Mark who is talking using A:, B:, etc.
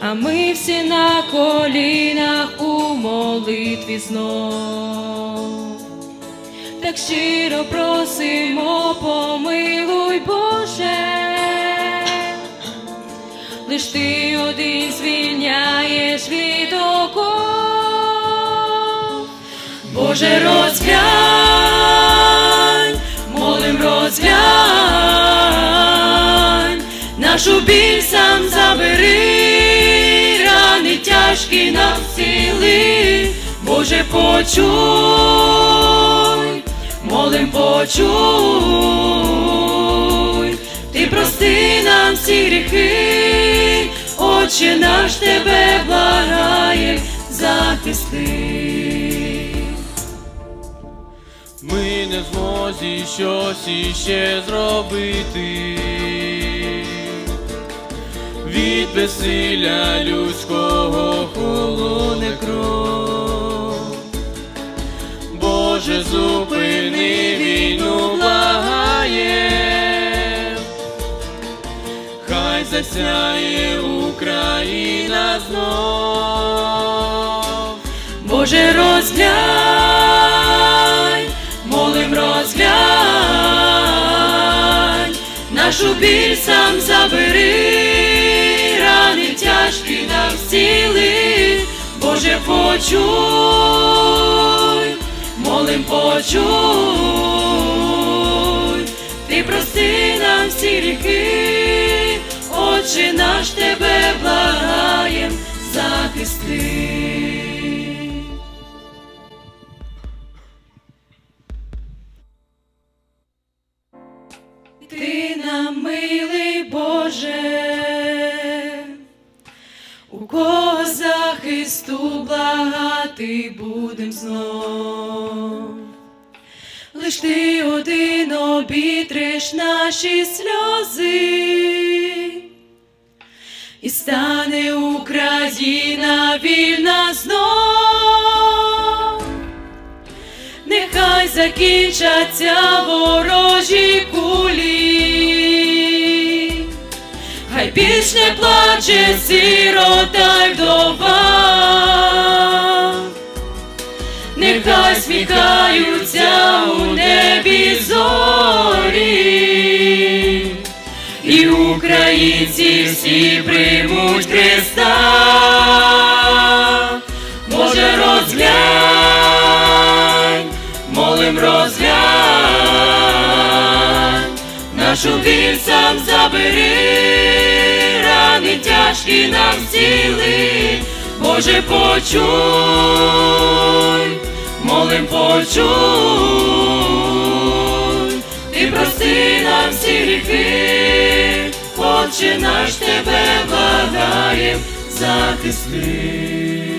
A: А ми всі на колінах у молитві знов. Так щиро просимо, помилуй Боже, лиш ти один звільняєш від оков. Боже, розглянь, молим розглянь, нашу біль сам рани тяжкі нам сили, Боже, почуй, молим почуй, ти прости нам всі гріхи, Отче наш тебе благає, захисти.
B: Ми не змозі щось іще зробити. Від безсилля людського холоне кров. Боже, зупини війну, благає, хай засяє Україна знов.
A: Боже, розглянь, молим розглянь, нашу біль сам забери, почуй, молим почуй, ти прости нам всі гріхи, Отче наш тебе благаєм, захисти. Ти нам милий у кого захисту благати будем знов. Лиш ти один обітриш наші сльози, і стане Україна вільна знов. Нехай закінчаться більш не плаче сирота й вдова, нехай сміхаються у небі зорі, і українці всі приймуть Христа. Боже, розглянь, молим розглянь, нашу біль сам забери, рани тяжкі нам зціли, Боже, почуй, молим почуй, ти прости нам всі гріхи, Отче наш тебе благаєм, захисти.